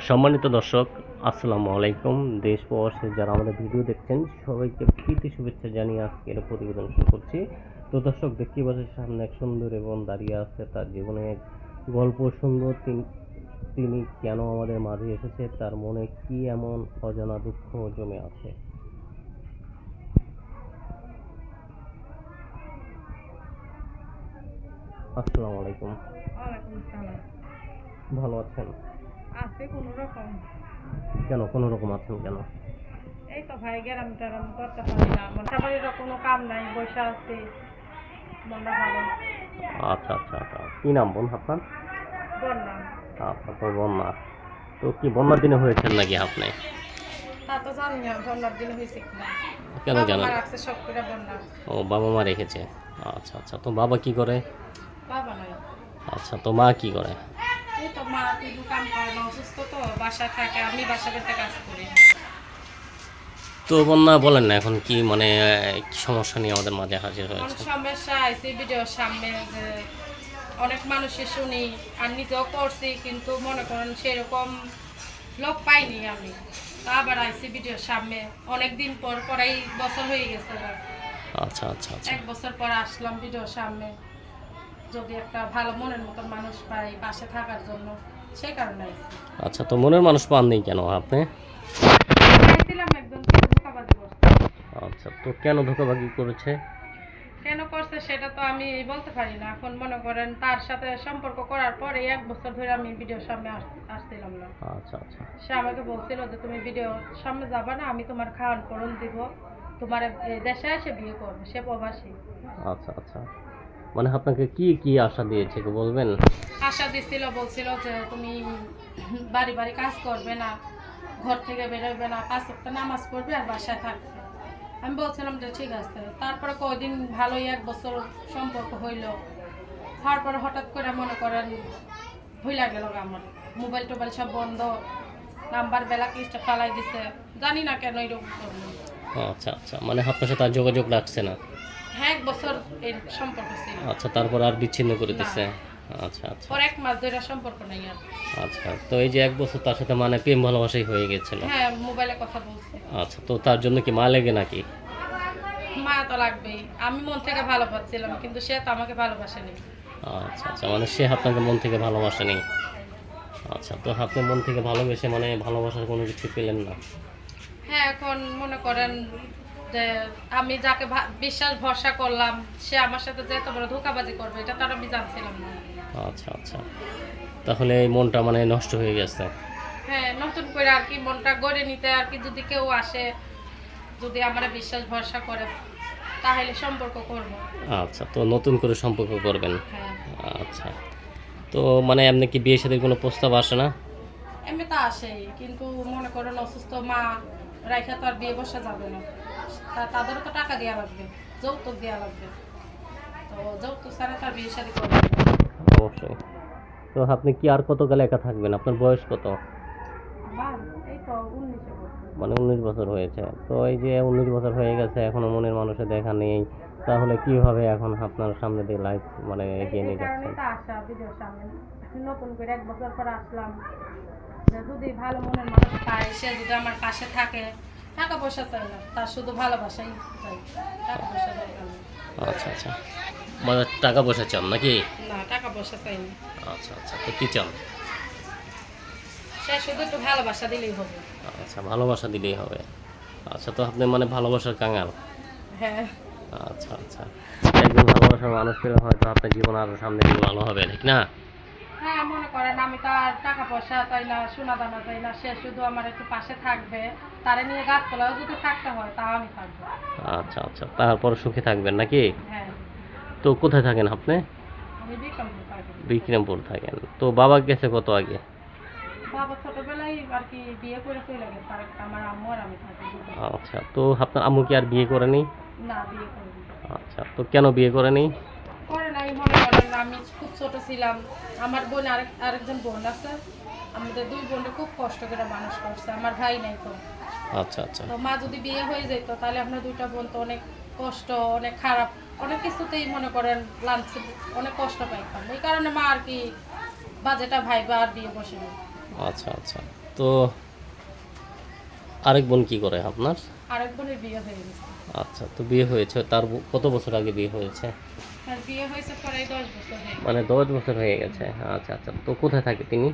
সম্মানিত দর্শক আসসালামু আলাইকুম। দেশ প্রবাসে যারা আমাদের ভিডিও দেখছেন সবাইকে প্রীতি শুভেচ্ছা জানিয়ে আজকের প্রতিবেদন শুরু করছি। তো দর্শক দেখতে পাচ্ছেন সামনে এক সুন্দর এবং দাঁড়িয়ে আছে তার জীবনে এক গল্প সুন্দর। তিন- তিনি কেন আমাদের মাঝে এসেছে? তার মনে কি এমন অজানা দুঃখ জমে আছে? আসসালামু আলাইকুম। ভালো আছেন? আছে কোনো রকম? কেন? কোনো রকম আছেন কেন? এই তো ভাই গ্যারাম ট্যারাম করতে পারি না কোনো কাম নাই বসে আছে। মনটা ভালো। আচ্ছা আচ্ছা আচ্ছা। কী নাম বোন আপনার? বললাম আচ্ছা তো বন্যা। তো কি বন্যার দিনে হয়েছেন নাকি আপনি? তা তো জানি না বন্যার দিন হয়েছে কিনা। জানেন? মা রাখছে সব করে বন্যা। ও বাবা মা রেখেছে। আচ্ছা আচ্ছা। তো বাবা কি করে? বাবা নাই। আচ্ছা তো মা কি করে? মা করে না অসুস্থ তো বাসায় থাকে আমি বাসা করতে কাজ করি তো বন্যা বলেন না এখন কি মানে সমস্যা নিয়ে আমাদের মাঝে হাজির হয়েছে? সমস্যা আইসি ভিডিওর সামনে যে অনেক মানুষের শুনি আর নিজেও করছি কিন্তু মনে করেন সেরকম লোক পাইনি আমি। তা আবার আইসি ভিডিওর সামনে অনেক দিন পর পরাই বছর হয়ে গেছে। আচ্ছা আচ্ছা আচ্ছা। এক বছর পর আসলাম ভিডিওর সামনে। যদি একটা ভালো মনের মতন মানুষ পাই পাশে থাকার জন্য সেই কারণে আচ্ছা তো মনের মানুষ পাননি কেন আপনি? আচ্ছা তো কেন ধোকাবাকি করেছে? কেন করছে সেটা তো আমি বলতে পারি না। এখন মনে করেন তার সাথে সম্পর্ক করার পরে এক বছর ধরে আমি ভিডিওর সামনে আস- আসছিলাম না। আচ্ছা আচ্ছা। সে আমাকে বলছিল যে তুমি ভিডিও সামনে যাবা না আমি তোমার খাওয়ান পরন দিব। তোমার দেশে এসে বিয়ে করবে সে প্রবাসী। আচ্ছা আচ্ছা। মানে আপনাকে কি কি আশা দিয়েছে একটু বলবেন? আশা দিছিল বলছিল যে তুমি বাড়ি বাড়ি কাজ করবে না ঘর থেকে বেরোবে না পাঁচ একটা নামাজ পড়বে আর বাসায় থাকবে। আমি বলছিলাম যে ঠিক আছে। তারপরে কয়দিন ভালোই এক বছর সম্পর্ক হইল। হওয়ার পরে হঠাৎ করে মনে করেন ভুলা গেল আমার। মোবাইল টোবাইল সব বন্ধ নাম্বার বেলা লিস্টে ফালাই দিছে। জানি না কেন এরকম করল। আচ্ছা আচ্ছা। মানে আপনার সাথে আর যোগাযোগ রাখছে না। হ্যাঁ এক বছর এই সম্পর্ক ছিল। আচ্ছা তারপর আর বিচ্ছিন্ন করে দিচ্ছে আচ্ছা আচ্ছা। পর এক মাস ধরে সম্পর্ক নেই আর। আচ্ছা তো এই যে এক বছর তার সাথে মানে প্রেম ভালোবাসাই হয়ে গেছিল। হ্যাঁ মোবাইলে কথা বলছে। আচ্ছা তো তার জন্য কি মা লেগে নাকি? মা তো লাগবেই। আমি মন থেকে ভালো পাচ্ছিলাম কিন্তু সে তো আমাকে ভালোবাসেনি। আচ্ছা আচ্ছা মানে সে আপনাকে মন থেকে ভালোবাসেনি। আচ্ছা তো আপনি মন থেকে ভালোবেসে মানে ভালোবাসার কোনো কিছু পেলেন না? হ্যাঁ এখন মনে করেন যে আমি যাকে বিশ্বাস ভরসা করলাম সে আমার সাথে যে এত বড় ধোকাবাজি করবে এটা তার আমি জানছিলাম না। আচ্ছা আচ্ছা। তাহলে এই মনটা মানে নষ্ট হয়ে গেছে? হ্যাঁ নতুন করে আর কি মনটা গড়ে নিতে আর কি যদি কেউ আসে যদি আমার বিশ্বাস ভরসা করে তাহলে সম্পর্ক করব। আচ্ছা তো নতুন করে সম্পর্ক করবেন? হ্যাঁ। আচ্ছা। তো মানে আপনি কি বিয়ে সাথে কোনো প্রস্তাব আসে না? এমনি তো আসেই কিন্তু মনে করেন অসুস্থ মা রাইখা তো আর বিয়ে বসা যাবে না। তাদেরও তো টাকা দেওয়া লাগবে যৌতুক দেওয়া লাগবে। তো যৌতুক ছাড়া তার বিয়ে শাদী করবে অবশ্যই। তো আপনি কি আর কত কালে একা থাকবেন? আপনার বয়স কত। মানে উনিশ বছর হয়েছে। তো এই যে উনিশ বছর হয়ে গেছে এখনও মনের মানুষের দেখা নেই তাহলে কীভাবে এখন আপনার সামনে দিয়ে লাইফ মানে এগিয়ে নিয়ে যাচ্ছেন? নতুন করে এক বছর পর আসলাম। যদি ভালো মনের মানুষ পায় সে যদি আমার পাশে থাকে টাকা পয়সা চাই না তার শুধু ভালোবাসাই চাই টাকা পয়সা দরকার নেই। আচ্ছা আচ্ছা। মানে টাকা পয়সা চান নাকি? না টাকা পয়সা চাই না। আচ্ছা আচ্ছা। তো কি চান? সে শুধু একটু ভালোবাসা দিলেই হবে। আচ্ছা ভালোবাসা দিলেই হবে। আচ্ছা তো আপনি মানে ভালোবাসার কাঙাল। হ্যাঁ। আচ্ছা আচ্ছা। একজন ভালোবাসার মানুষ পেলে হয়তো আপনার জীবন আরও সামনে ভালো হবে ঠিক না? হ্যাঁ মনে করেন আমি তো আর টাকা পয়সা চাই না সোনা দানা চাই না সে শুধু আমার একটু পাশে থাকবে তারে নিয়ে গাছতলাও যদি থাকতে হয় তাও আমি থাকব। আচ্ছা আচ্ছা তারপর সুখে থাকবেন নাকি? হ্যাঁ। তো কোথায় থাকেন আপনি? আমি বিক্রমপুর থাকি। বিক্রমপুর থাকেন। তো বাবা গেছে কত আগে? বাবা ছোটবেলায় আর কি বিয়ে করে চলে গেছে আমার আম্মু আর আমি থাকি আচ্ছা তো আপনার আম্মু কি আর বিয়ে করেনি? না বিয়ে করিনি। আচ্ছা তো কেন বিয়ে করেনি? করে নাই মনে করেন আমি খুব ছোট ছিলাম। আমার বোন আরেক আরেকজন বোন আছে। আমাদের দুই বোনকে খুব কষ্ট করে মানুষ করছে। আমার ভাই নাই তো। আচ্ছা আচ্ছা। তো মা যদি বিয়ে হয়ে যেত তাহলে আমরা দুইটা বোন তো অনেক কষ্ট অনেক খারাপ অনেক কিছুতেই মনে করেন লাঞ্চ অনেক কষ্ট পাইতাম। এই কারণে মা আর কি বাজেটা ভাই বা আর বিয়ে বসে আচ্ছা আচ্ছা। তো আরেক বোন কি করে আপনার? আরেক বোনের বিয়ে হয়ে গেছে। আচ্ছা তো বিয়ে হয়েছে। তার কত বছর আগে বিয়ে হয়েছে? মানে দশ বছর হয়ে গেছে। আচ্ছা আচ্ছা। তো কোথায় থাকে তিনি?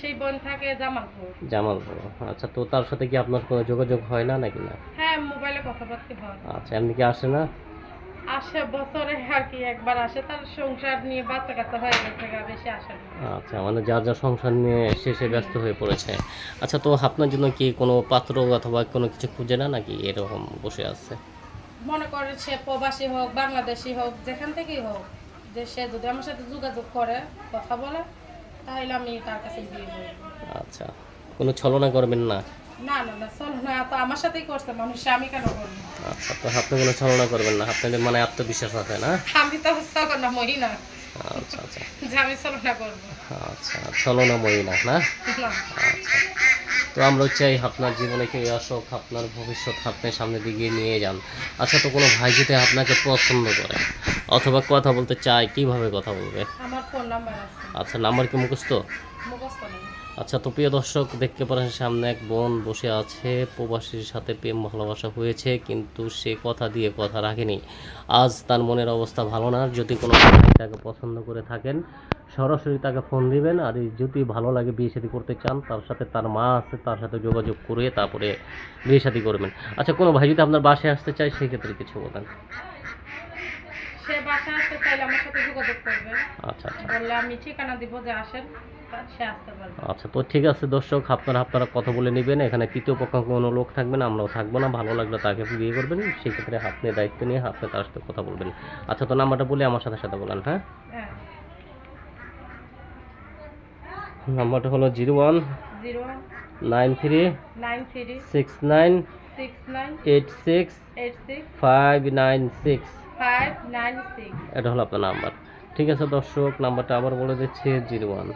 সেই বোন থাকে জামালপুর। জামালপুর। আচ্ছা তো তার সাথে কি আপনার কোনো যোগাযোগ হয় না নাকি না? হ্যাঁ মোবাইলে কথাবার্তা হয়। আচ্ছা এমনি কি আসে না? আসে বছরে আর কি একবার আসে। তার সংসার নিয়ে বাচ্চা কাচ্চা হয়ে গেছে গা, বেশি আসে আচ্ছা মানে যার যার সংসার নিয়ে শেষে ব্যস্ত হয়ে পড়েছে। আচ্ছা তো আপনার জন্য কি কোনো পাত্র অথবা কোনো কিছু খুঁজে না নাকি? এরকম বসে আছে। মনে করে সে প্রবাসী হোক বাংলাদেশি হোক যেখান থেকেই হোক যে সে যদি আমার সাথে যোগাযোগ করে কথা বলে তাহলে আমি তার কাছে বিয়ে করব। আচ্ছা কোনো ছলনা করবেন না? না না না চলো না তো আমার সাথেই করছে মানুষ আমি কেন করব? আচ্ছা তো আপনি কোনো ছলনা করবেন না আপনাদের মানে আত্মবিশ্বাস আছে না? আমি তো চলো না মরি না। আচ্ছা আচ্ছা। যে আমি চলো না করব। আচ্ছা ছলনাময়ী না না? না আচ্ছা। তো আমরা চাই আপনার জীবনে কেউ আসুক আপনার ভবিষ্যৎ আপনি সামনে দিকে নিয়ে যান। আচ্ছা তো কোনো ভাই যদি আপনাকে পছন্দ করে অথবা কথা বলতে চায় কীভাবে কথা বলবে? আচ্ছা নাম্বার কি মুখস্থ? মুখস্থ আচ্ছা তো প্রিয় দর্শক দেখতে পারেন সামনে এক বোন বসে আছে। প্রবাসীর সাথে প্রেম ভালোবাসা হয়েছে কিন্তু সে কথা দিয়ে কথা রাখেনি। আজ তার মনের অবস্থা ভালো না। যদি কোনো তাকে পছন্দ করে থাকেন সরাসরি তাকে ফোন দিবেন আর যদি ভালো লাগে বিয়ে শাদী করতে চান তার সাথে তার মা আছে তার সাথে যোগাযোগ করে তারপরে বিয়ে শাদী করবেন। আচ্ছা কোনো ভাই যদি আপনার বাসায় আসতে চায় সেই ক্ষেত্রে কিছু বলেন সে বাসা আসতে চাইলে আমার সাথে যোগাযোগ করবে। আচ্ছা আচ্ছা। বললে আমি ঠিকানা দিব যে আসেন তা সে আসতে পারবে। আচ্ছা তো ঠিক আছে দর্শক আপনারা আপনারা কথা বলে নেবেন। এখানে তৃতীয় পক্ষ কোনো লোক থাকবে না আমরাও থাকব না। ভালো লাগলে তাকে বিয়ে করবেন। সেক্ষেত্রে আপনি দায়িত্ব নিয়ে আপনি তার সাথে কথা বলবেন। আচ্ছা তো নাম্বারটা বলে আমার সাথে সাথে বলেন হ্যাঁ? হ্যাঁ। নাম্বারটা হলো zero one zero nine three nine three six nine six nine eight six eight six five nine six. Five nine six. এটা হলো আপনার নাম্বার। ঠিক আছে দর্শক নাম্বারটা আবার বলে দিচ্ছি zero one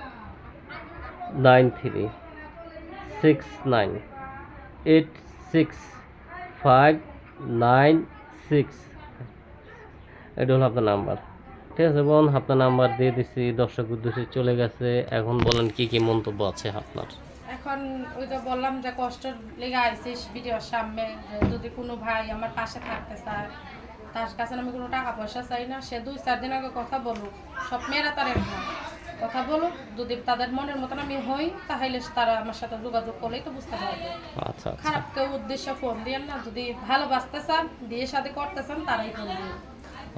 nine three six nine eight six five nine six. এটা হলো আপনার নাম্বার। ঠিক আছে বোন আপনার নাম্বার দিয়ে দিচ্ছি দর্শক উদ্দেশ্যে চলে গেছে। এখন বলেন কি কি মন্তব্য আছে আপনার? এখন ওই তো বললাম যে কষ্ট লেগে আইসিস ভিডিওর সামনে যদি কোনো ভাই আমার পাশে থাকতে চায় তার কাছে আমি কোনো টাকা পয়সা চাই না সে দুই চার দিন আগে কথা বলুক। সব মেয়েরা তার এক কথা বলুক যদি তাদের মনের মতন আমি হই তাহলে তারা আমার সাথে যোগাযোগ করলেই তো বুঝতে পারবে। আচ্ছা আচ্ছা। খারাপ কেউ উদ্দেশ্যে ফোন দিয়েন না যদি ভালোবাসতে চান বিয়ে সাথে করতে চান তারাই ফোন দিন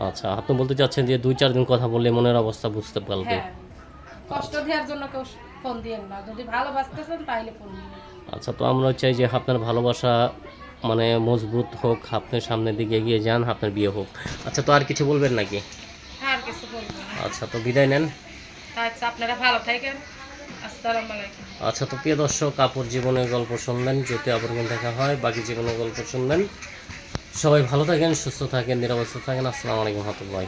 আচ্ছা আপনি বলতে চাচ্ছেন যে দুই চার দিন কথা বললে মনের অবস্থা বুঝতে পারবে। হ্যাঁ কষ্ট দেওয়ার জন্য কেউ ফোন দিয়েন না। যদি ভালোবাসতে চান তাহলে ফোন দিন আচ্ছা তো আমরা চাই যে আপনার ভালোবাসা মানে মজবুত হোক আপনার সামনের দিকে এগিয়ে যান আপনার বিয়ে হোক। আচ্ছা তো আর কিছু বলবেন নাকি? আর কিছু বলব না। আচ্ছা তো বিদায় নেন। আচ্ছা আপনারা ভালো থাকেন। আসসালামু আলাইকুম। আচ্ছা তো প্রিয় দর্শক আপুর জীবনের গল্প শুনলেন যদি আবার দেখা হয় বাকি জীবনের গল্প শুনলেন সবাই ভালো থাকেন সুস্থ থাকেন নিরাপদ থাকেন। আসসালামু আলাইকুম রহমতুল্লাহি